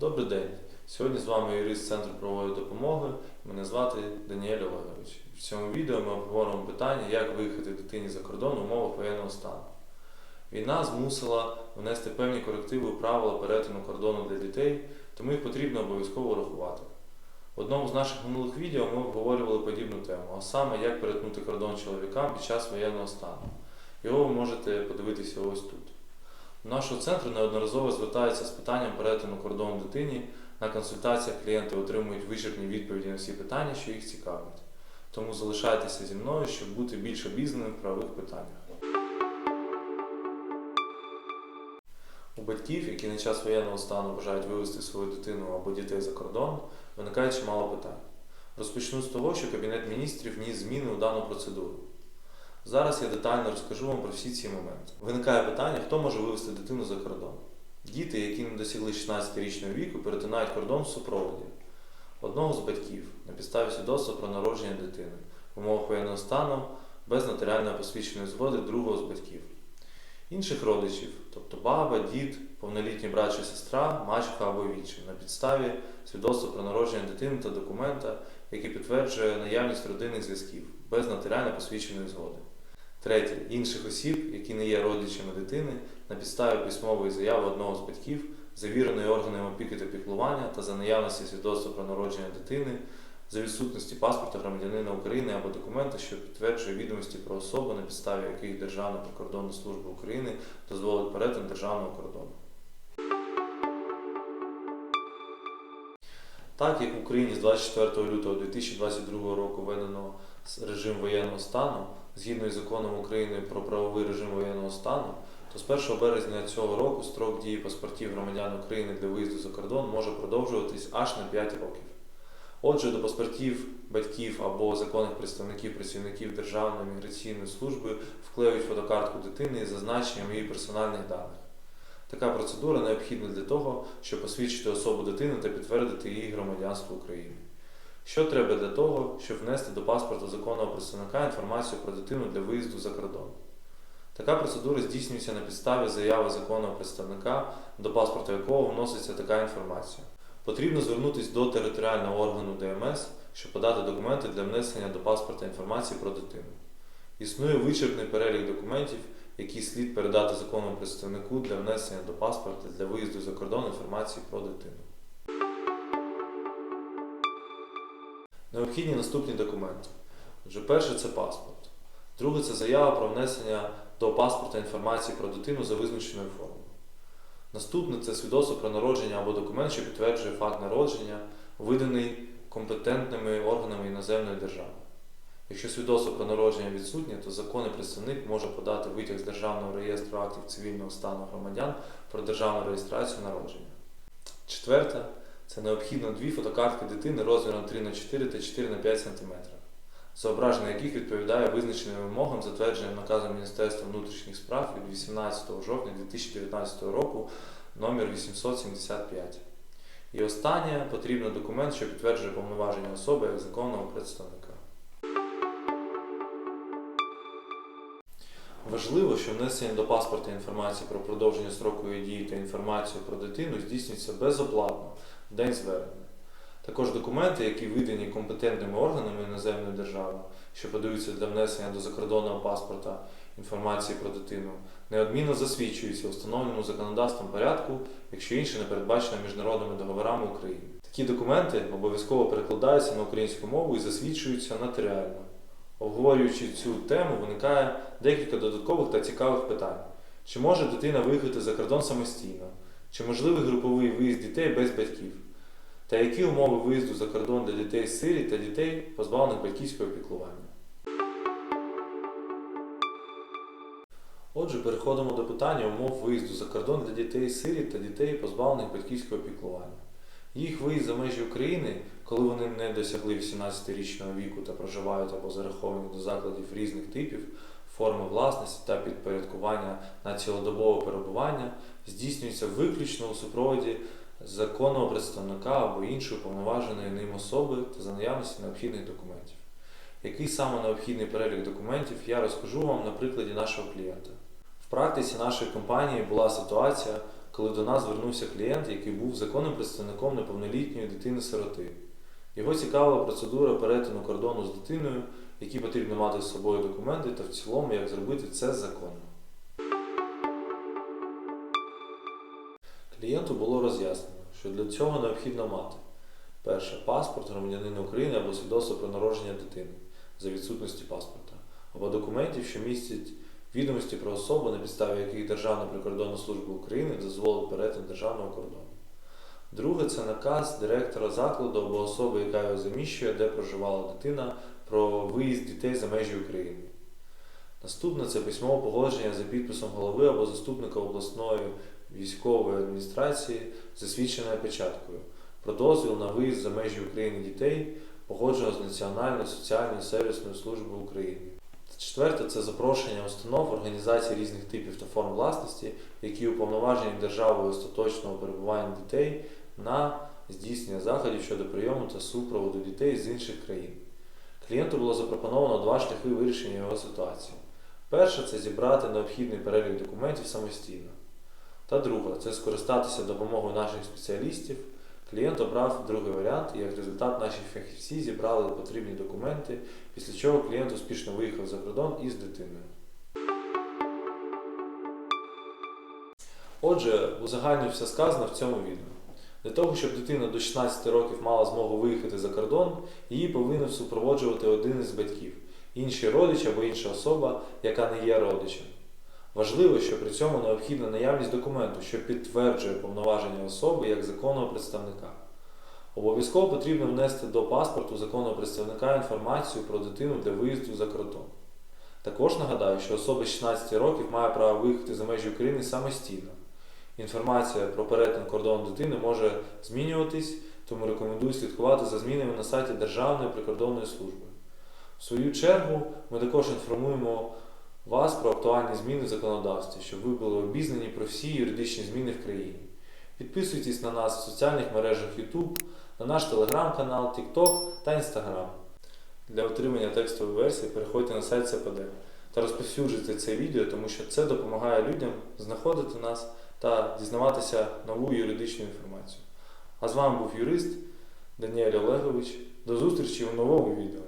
Добрий день. Сьогодні з вами юрист Центру правової допомоги. Мене звати Даніель Олегович. В цьому відео ми обговоримо питання, як виїхати дитині за кордон в умовах воєнного стану. Війна змусила внести певні корективи у правила перетину кордону для дітей, тому їх потрібно обов'язково рахувати. В одному з наших минулих відео ми обговорювали подібну тему, а саме як перетнути кордон чоловікам під час воєнного стану. Його ви можете подивитися ось тут. Нашого центру неодноразово звертаються з питанням перетину кордону дитині. На консультаціях клієнти отримують вичерпні відповіді на всі питання, що їх цікавлять. Тому залишайтеся зі мною, щоб бути більш обізнаним в правових питаннях. У батьків, які на час воєнного стану бажають вивезти свою дитину або дітей за кордон, виникає чимало питань. Розпочну з того, що Кабінет міністрів вніс зміни у дану процедуру. Зараз я детально розкажу вам про всі ці моменти. Виникає питання, хто може вивезти дитину за кордон. Діти, які не досягли 16-річного віку, перетинають кордон в супроводі одного з батьків на підставі свідоцтва про народження дитини в умовах воєнного стану без нотаріальної посвідченої згоди другого з батьків. Інших родичів, тобто баба, дід, повнолітній брат чи сестра, мачеха або вічим, на підставі свідоцтва про народження дитини та документа, який підтверджує наявність родинних зв'язків без нотаріально посвідченої згоди. Третє інших осіб, які не є родичами дитини, на підставі письмової заяви одного з батьків, завіреної органами опіки та піклування та за наявності свідоцтва про народження дитини, за відсутності паспорта громадянина України або документа, що підтверджує відомості про особу, на підставі яких Державна прикордонна служба України дозволить перетин державного кордону. Так як в Україні з 24 лютого 2022 року введено режим воєнного стану, згідно із законом України про правовий режим воєнного стану, то з 1 березня цього року строк дії паспортів громадян України для виїзду за кордон може продовжуватись аж на 5 років. Отже, до паспортів батьків або законних представників працівників Державної міграційної служби вклеюють фотокартку дитини із зазначенням її персональних даних. Така процедура необхідна для того, щоб посвідчити особу дитини та підтвердити її громадянство України. Що треба для того, щоб внести до паспорту законного представника інформацію про дитину для виїзду за кордон? Така процедура здійснюється на підставі заяви законного представника, до паспорта якого вноситься така інформація. Потрібно звернутися до територіального органу ДМС, щоб подати документи для внесення до паспорта інформації про дитину. Існує вичерпний перелік документів, які слід передати законному представнику для внесення до паспорта для виїзду за кордон інформації про дитину. Необхідні наступні документи. Отже, перше це паспорт. Друге це заява про внесення до паспорта інформації про дитину за визначеною формою. Наступне це свідоцтво про народження або документ, що підтверджує факт народження, виданий компетентними органами іноземної держави. Якщо свідоцтво про народження відсутнє, то законний представник може подати витяг з Державного реєстру актів цивільного стану громадян про державну реєстрацію народження. Четверте це необхідно дві фотокартки дитини розміром 3 х 4 та 4 х 5 см, зображення яких відповідає визначеним вимогам, затвердженим наказом Міністерства внутрішніх справ від 18 жовтня 2019 року номер 875. І останнє потрібно документ, що підтверджує повноваження особи як законного представника. Важливо, що внесення до паспорта інформації про продовження строку її дії та інформацію про дитину здійснюється безоплатно день звернення. Також документи, які видані компетентними органами іноземної держави, що подаються для внесення до закордонного паспорта інформації про дитину, неодмінно засвідчуються встановленому законодавством порядку, якщо інше не передбачено міжнародними договорами України. Такі документи обов'язково перекладаються на українську мову і засвідчуються нотаріально. Обговорюючи цю тему, виникає декілька додаткових та цікавих питань. Чи може дитина виїхати за кордон самостійно? Чи можливий груповий виїзд дітей без батьків? Та які умови виїзду за кордон для дітей з сирі та дітей, позбавлених батьківського піклування? Отже, переходимо до питання умов виїзду за кордон для дітей сирі та дітей, позбавлених батьківського піклування. Їх виїзд за межі України, коли вони не досягли 18-річного віку та проживають або зараховані до закладів різних типів, форми власності та підпорядкування на цілодобове перебування, здійснюється виключно у супроводі законного представника або іншої уповноваженої ним особи та за наявності необхідних документів. Який саме необхідний перелік документів, я розкажу вам на прикладі нашого клієнта. В практиці нашої компанії була ситуація, коли до нас звернувся клієнт, який був законним представником неповнолітньої дитини-сироти. Його цікавила процедура перетину кордону з дитиною, які потрібно мати з собою документи та в цілому, як зробити це законно. Клієнту було роз'яснено, що для цього необхідно мати перше паспорт громадянина України або свідоцтво про народження дитини за відсутності паспорта, або документів, що містять відомості про особу, на підставі яких Державна прикордонна служба України дозволить перетин державного кордону. Друге це наказ директора закладу або особи, яка його заміщує, де проживала дитина, про виїзд дітей за межі України. Наступне це письмове погодження за підписом голови або заступника обласної військової адміністрації з засвідченою печаткою про дозвіл на виїзд за межі України дітей, погоджено з Національною соціальною сервісною службою України. Четверте це запрошення установ, організацій різних типів та форм власності, які уповноважені державою остаточного перебування дітей на здійснення заходів щодо прийому та супроводу дітей з інших країн. Клієнту було запропоновано два шляхи вирішення його ситуації. Перше це зібрати необхідний перелік документів самостійно. Та друге це скористатися допомогою наших спеціалістів. Клієнт обрав другий варіант, і як результат наші фахівці зібрали потрібні документи, після чого клієнт успішно виїхав за кордон із дитиною. Отже, узагальнюю все сказано в цьому відео. Для того, щоб дитина до 16 років мала змогу виїхати за кордон, її повинен супроводжувати один із батьків, інший родич або інша особа, яка не є родичем. Важливо, що при цьому необхідна наявність документу, що підтверджує повноваження особи як законного представника. Обов'язково потрібно внести до паспорту законного представника інформацію про дитину для виїзду за кордон. Також нагадаю, що особа з 16 років має право виїхати за межі України самостійно. Інформація про перетин кордону дитини може змінюватись, тому рекомендую слідкувати за змінами на сайті Державної прикордонної служби. В свою чергу, ми також інформуємо вас про актуальні зміни в законодавстві, щоб ви були обізнані про всі юридичні зміни в країні. Підписуйтесь на нас в соціальних мережах YouTube, на наш телеграм-канал, TikTok та Instagram. Для отримання текстової версії переходьте на сайт ЦПД та розповсюджуйте це відео, тому що це допомагає людям знаходити нас та дізнаватися нову юридичну інформацію. А з вами був юрист Даніель Олегович. До зустрічі у новому відео.